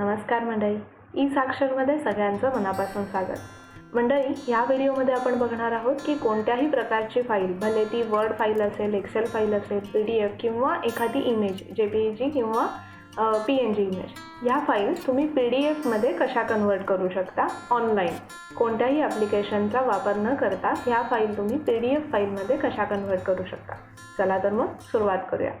नमस्कार मंडळी. ई साक्षरमध्ये सगळ्यांचं मनापासून स्वागत. मंडळी या व्हिडिओमध्ये आपण बघणार आहोत की कोणत्याही प्रकारची फाईल भले ती वर्ड फाईल असेल एक्सेल फाईल असेल पी डी एफ किंवा एखादी इमेज जे पी जी किंवा पी एन जी इमेज या फाईल्स तुम्ही पी डी एफमध्ये कशा कन्वर्ट करू शकता ऑनलाईन? कोणत्याही ॲप्लिकेशनचा वापर न करता ह्या फाईल तुम्ही पी डी एफ फाईलमध्ये कशा कन्वर्ट करू शकता? चला तर मग सुरुवात करूया.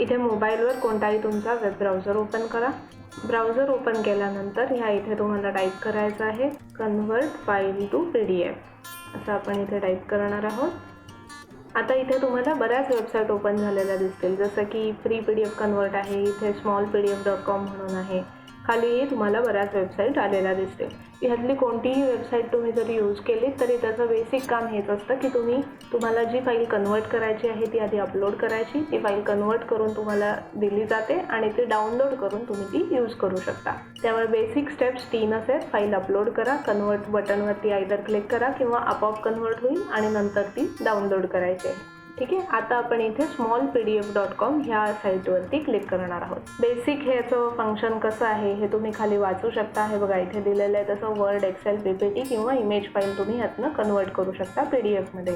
इथे मोबाईलवर कोणताही तुमचा वेब ब्राउझर ओपन करा. ब्राउझर ओपन केल्यानंतर ह्या इथे तुम्हाला टाईप करायचं आहे convert file to P D F. असं आपण इथे टाईप करणार आहोत. आता इथे तुम्हाला बऱ्याच वेबसाईट ओपन झालेल्या दिसतील जसं की free P D F convert आहे इथे small P D F dot com म्हणून आहे. खाली तुम्हाला बऱ्याच वेबसाईट आलेल्या दिसतील. ह्यातली कोणतीही वेबसाईट तुम्ही जरी यूज केली तरी त्याचं बेसिक काम हेच असतं की तुम्ही तुम्हाला जी फाईल कन्वर्ट करायची आहे ती आधी अपलोड करायची. ती फाईल कन्वर्ट करून तुम्हाला दिली जाते आणि ती डाउनलोड करून तुम्ही ती यूज करू शकता. त्यामुळे बेसिक स्टेप्स तीनच आहेत फाईल अपलोड करा कन्वर्ट बटनवरती आयदर क्लिक करा किंवा आपोआप कन्वर्ट होईल आणि नंतर ती डाउनलोड करायची आहे. ठीक आहे? आता आपण इथे small P D F dot com ह्या साईटवरती क्लिक करणार आहोत. बेसिक ह्याचं फंक्शन कसं आहे हे तुम्ही खाली वाचू शकता. हे बघा इथे दिलेलं आहे तसं Word Excel P P T किंवा इमेज फाईल तुम्ही ह्यातनं कन्वर्ट करू शकता पी डी एफमध्ये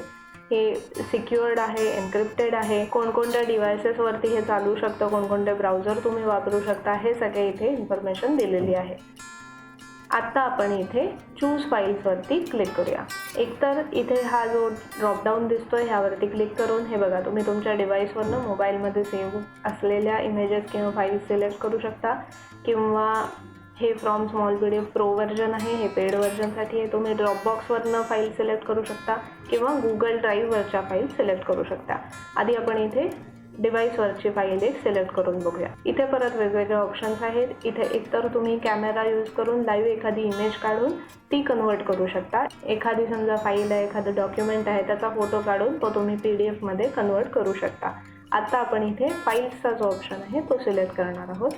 हे सिक्युअर्ड आहे एन्क्रिप्टेड आहे. कोणकोणत्या डिव्हायसेसवरती हे चालू शकतं कोणकोणते ब्राउझर तुम्ही वापरू शकता हे सगळे इथे इन्फॉर्मेशन दिलेली आहे. आत्ता आपण इथे चूज फाईल्सवरती क्लिक करूया. एकतर इथे हा जो ड्रॉपडाऊन आहे ह्यावरती क्लिक करून हे बघा तुम्ही तुमच्या डिव्हाइसवरनं मोबाईलमध्ये सेव्ह असलेल्या इमेजेस किंवा फाईल्स सिलेक्ट करू शकता. किंवा हे from small P D F pro version आहे हे पेड व्हर्जनसाठी आहे तुम्ही ड्रॉपबॉक्सवरनं फाईल सिलेक्ट करू शकता. किंवा गुगल ड्राईव्हवरच्या फाईल सिलेक्ट करू शकता. आधी आपण इथे डिव्हाइसवरची फाईल एक सिलेक्ट करून बघूया. इथे परत वेगवेगळे ऑप्शन्स आहेत. इथे एकतर तुम्ही कॅमेरा यूज करून लाईव्ह एखादी इमेज काढून ती कन्वर्ट करू शकता. एखादी समजा फाईल आहे एखादं डॉक्युमेंट आहे त्याचा फोटो काढून तो तुम्ही पी डी एफमध्ये कन्वर्ट करू शकता. आता आपण इथे फाईल्सचा जो ऑप्शन आहे तो सिलेक्ट करणार आहोत.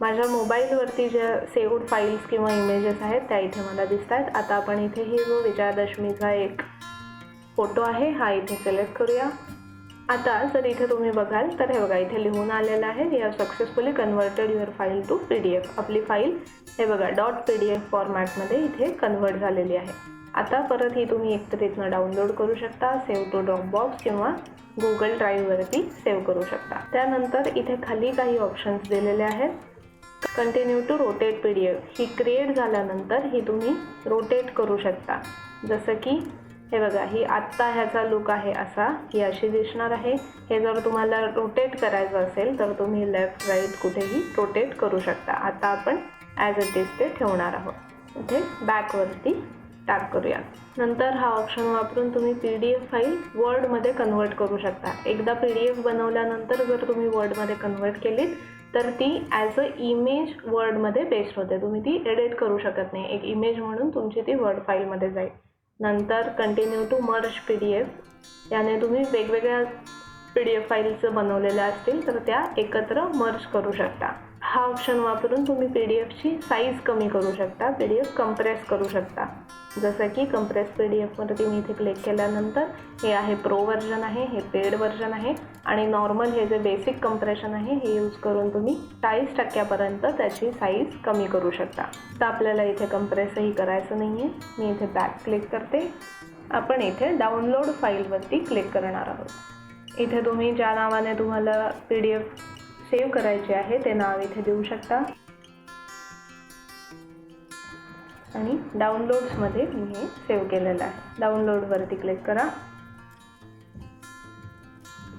माझ्या मोबाईलवरती ज्या सेव्ड फाईल्स किंवा इमेजेस आहेत त्या इथे मला दिसत आहेत आता आपण इथे ही जो विजयादशमीचा एक फोटो आहे हा इथे सिलेक्ट करूया. आता जर इथे तुम्ही बघाल तर हे बघा इथे लिहून आलेलं आहे you have successfully converted your file to P D F आपली फाईल हे बघा डॉट पी डी एफ फॉर्मॅटमध्ये इथे कन्वर्ट झालेली आहे. आता परत ही तुम्ही एकतर इथनं डाउनलोड करू शकता सेव्ह टू ड्रॉपबॉक्स किंवा गुगल ड्राईव्हवरती सेव्ह करू शकता. त्यानंतर इथे खाली काही ऑप्शन्स दिलेले आहेत. Continue to rotate P D F he create झाल्यानंतर ही तुम्ही रोटेट करू शकता. जसं की हे बघा ही आत्ता ह्याचा लुक आहे असा. ही अशी दिसणार आहे. हे जर तुम्हाला रोटेट करायचं असेल तर तुम्ही लेफ्ट राईट कुठेही रोटेट करू शकता. आता आपण ॲज इट इज ते ठेवणार आहोत. इथे बॅकवरती टॅप करूया नंतर हा ऑप्शन वापरून तुम्ही पी डी एफ फाईल वर्डमध्ये कन्वर्ट करू शकता. एकदा पी डी एफ बनवल्यानंतर जर तुम्ही वर्डमध्ये कन्वर्ट केलीत तर ती ॲज अ इमेज वर्डमध्ये पेस्ट होते. तुम्ही ती एडिट करू शकत नाही. एक इमेज म्हणून तुमची ती वर्ड फाईलमध्ये जाईल. नंतर continue to merge P D F याने तुम्ही वेगवेगळ्या पी डी एफ फाईल्स बनवलेल्या असतील तर त्या एकत्र मर्ज करू शकता. हा ऑप्शन वापरून तुम्ही पी डी एफची साईज कमी करू शकता. पी डी एफ कम्प्रेस करू शकता. जसं की कम्प्रेस पी डी एफवरती मी इथे क्लिक केल्यानंतर हे आहे प्रो व्हर्जन आहे हे पेड व्हर्जन आहे आणि नॉर्मल हे जे बेसिक कम्प्रेशन आहे हे यूज करून तुम्ही चाळीस टक्क्यापर्यंत त्याची साईज कमी करू शकता. तर आपल्याला इथे कम्प्रेसही करायचं नाही आहे मी इथे बॅक क्लिक करते. आपण इथे डाउनलोड फाईलवरती क्लिक करणार आहोत. इथे तुम्ही ज्या नावाने तुम्हाला पी डी एफ सेव्ह करायचे आहे ते नाव इथे देऊ शकता. आणि डाउनलोड्समध्ये मी हे सेव्ह केलेलं आहे. डाउनलोडवरती क्लिक करा.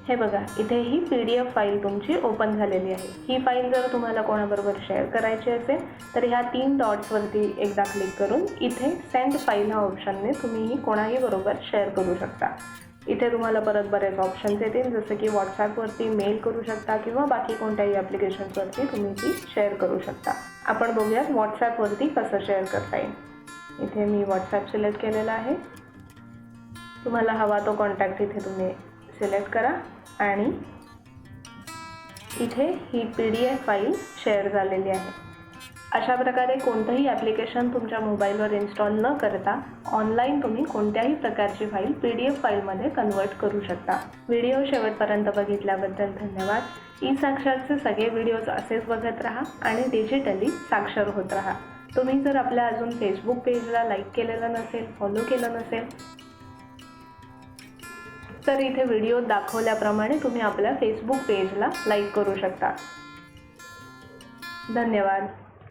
हे बघा इथे ही पी डी एफ फाईल तुमची ओपन झालेली आहे. ही फाईल जर तुम्हाला कोणाबरोबर शेअर करायची असेल तर ह्या तीन डॉट्सवरती एकदा क्लिक करून इथे सेंड फाईल हा ऑप्शनने तुम्ही ही कोणाही बरोबर शेअर करू शकता. इथे तुम्हाला परत बरेच ऑप्शन्स येतील जसं की व्हॉट्सॲपवरती मेल करू शकता किंवा बाकी कोणत्याही ॲप्लिकेशन्सवरती तुम्ही ती शेअर करू शकता. आपण बघूयात व्हॉट्सॲपवरती कसं शेअर करता येईल. इथे मी व्हॉट्सॲप सिलेक्ट केलेला आहे. तुम्हाला हवा तो कॉन्टॅक्ट इथे तुम्ही सिलेक्ट करा आणि इथे ही P D F file share झालेली आहे. अशा प्रकारे कोणतंही ॲप्लिकेशन तुमच्या मोबाईलवर इन्स्टॉल न करता ऑनलाईन तुम्ही कोणत्याही प्रकारची फाईल पी डी एफ फाईलमध्ये कन्वर्ट करू शकता. व्हिडिओ शेवटपर्यंत बघितल्याबद्दल धन्यवाद. ई साक्षरचे सगळे व्हिडिओज असेच बघत राहा आणि डिजिटली साक्षर होत राहा. तुम्ही जर आपल्या अजून फेसबुक पेजला लाईक केलेलं नसेल फॉलो केलं नसेल तर इथे व्हिडिओ दाखवल्याप्रमाणे तुम्ही आपल्या फेसबुक पेजला लाईक करू शकता. धन्यवाद.